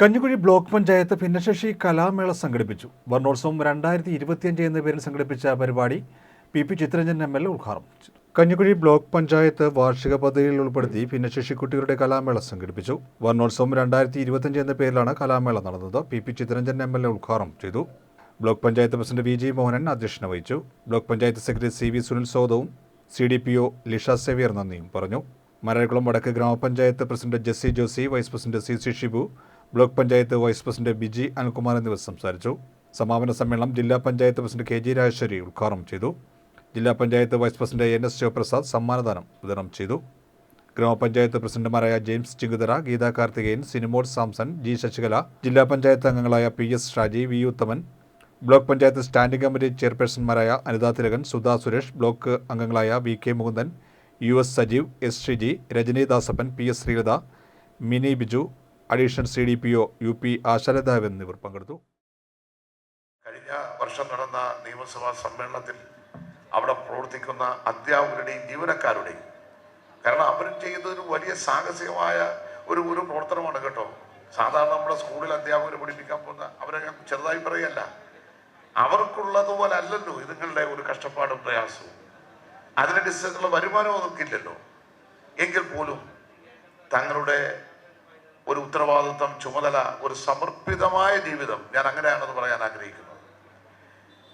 Kanjikuzhi block panchayat ഭിന്നശേഷി കലാമേള സംഘടിപ്പിച്ചു. വർണോത്സവം രണ്ടായിരത്തി ഇരുപത്തിയഞ്ച് എന്ന പേരിൽ സംഘടിപ്പിച്ച പരിപാടി P P Chitharanjan M L A ഉദ്ഘാടനം ചെയ്തു. കഞ്ഞിക്കുഴി ബ്ലോക്ക് പഞ്ചായത്ത് വാർഷിക പദ്ധതിയിൽ ഉൾപ്പെടുത്തി ഭിന്നശേഷി കുട്ടികളുടെ കലാമേള സംഘടിപ്പിച്ചു. വർണോത്സവം രണ്ടായിരത്തി ഇരുപത്തിയഞ്ച് എന്ന പേരിലാണ് കലാമേള നടന്നത്. P P Chitharanjan M L A ഉദ്ഘാടനം ചെയ്തു. Block panchayat president V G Mohanan അധ്യക്ഷത വഹിച്ചു. Block panchayat secretary C V Sunil സോദവും C D P O Lisha Xavier നന്ദിയും പറഞ്ഞു. മരകുളം വടക്ക് ഗ്രാമപഞ്ചായത്ത് president Jessy Josy vice president C C Shibu block panchayat vice president Biji Anilkumar എന്നിവർ സംസാരിച്ചു. സമാപന സമ്മേളനം ജില്ലാ panchayat president K G Rajeshwari ഉദ്ഘാടനം ചെയ്തു. ജില്ലാ panchayat vice president N S Sivaprasad സമ്മാനദാനം വിതരണം ചെയ്തു. ഗ്രാമപഞ്ചായത്ത് പ്രസിഡന്റുമാരായ James Chinkuthara Geetha Karthikeyan Sinimol Samson G Sasikala ജില്ലാ പഞ്ചായത്ത് അംഗങ്ങളായ P S Shaji V Uthaman block panchayat standing committee ചെയർപേഴ്സൺമാരായ അനിതാ തിലകൻ സുധാ സുരേഷ് ബ്ലോക്ക് അംഗങ്ങളായ V K Mukundan U S Sajeev S Sreeji Rajani Dasappan P S Sreelatha Mini Biju additional C D P O U P ആശാലതാവ് എന്നിവർ പങ്കെടുത്തു. കഴിഞ്ഞ വർഷം നടന്ന നിയമസഭാ സമ്മേളനത്തിൽ അവിടെ പ്രവർത്തിക്കുന്ന അധ്യാപകരുടെയും ജീവനക്കാരുടെയും കാരണം അവരും ചെയ്യുന്നത് ഒരു വലിയ സാഹസികമായ ഒരു ഒരു പ്രവർത്തനമാണ് കേട്ടോ. സാധാരണ നമ്മുടെ സ്കൂളിൽ അധ്യാപകർ പഠിപ്പിക്കാൻ പോകുന്ന അവരെ ഞാൻ ചെറുതായി പറയല്ല അവർക്കുള്ളതുപോലെ അല്ലല്ലോ ഇതുങ്ങളുടെ ഒരു കഷ്ടപ്പാടും പ്രയാസവും. അതിനനുസരിച്ചുള്ള വരുമാനം അവർക്കില്ലല്ലോ. എങ്കിൽ പോലും തങ്ങളുടെ ഒരു ഉത്തരവാദിത്വം ചുമതല ഒരു സമർപ്പിതമായ ജീവിതം ഞാൻ അങ്ങനെയാണെന്ന് പറയാൻ ആഗ്രഹിക്കുന്നത്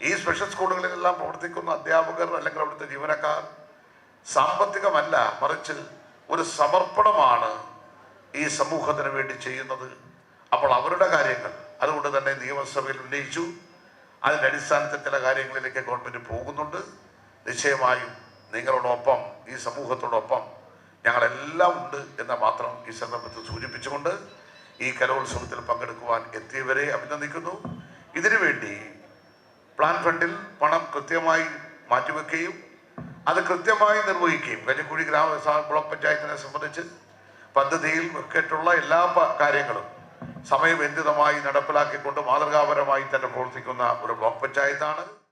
ഈ സ്പെഷ്യൽ സ്കൂളുകളിലെല്ലാം പ്രവർത്തിക്കുന്ന അധ്യാപകർ അല്ലെങ്കിൽ അവിടുത്തെ ജീവനക്കാർ സാമ്പത്തികമല്ല മറിച്ച് ഒരു സമർപ്പണമാണ് ഈ സമൂഹത്തിന് വേണ്ടി ചെയ്യുന്നത്. അപ്പോൾ അവരുടെ കാര്യങ്ങൾ അതുകൊണ്ട് തന്നെ നിയമസഭയിൽ ഉന്നയിച്ചു. അതിന്റെ അടിസ്ഥാനത്തിൽ ചില കാര്യങ്ങളിലേക്ക് ഗവൺമെന്റ് പോകുന്നുണ്ട്. നിശ്ചയമായും നിങ്ങളോടൊപ്പം ഈ സമൂഹത്തോടൊപ്പം ഞങ്ങളെല്ലാം ഉണ്ട് എന്ന് മാത്രം ഈ സന്ദർഭത്തിൽ സൂചിപ്പിച്ചുകൊണ്ട് ഈ കലോത്സവത്തിൽ പങ്കെടുക്കുവാൻ എത്തിയവരെ അഭിനന്ദിക്കുന്നു. ഇതിനു വേണ്ടി പ്ലാൻ ഫണ്ടിൽ പണം കൃത്യമായി മാറ്റിവെക്കുകയും അത് കൃത്യമായി നിർവഹിക്കുകയും കഞ്ഞിക്കുഴി ഗ്രാമ ബ്ലോക്ക് പഞ്ചായത്തിനെ സംബന്ധിച്ച് പദ്ധതിയിൽ വെക്കേറ്റുള്ള എല്ലാ കാര്യങ്ങളും സമയബന്ധിതമായി നടപ്പിലാക്കിക്കൊണ്ട് മാതൃകാപരമായി തന്നെ പ്രവർത്തിക്കുന്ന ഒരു ബ്ലോക്ക് പഞ്ചായത്താണ്.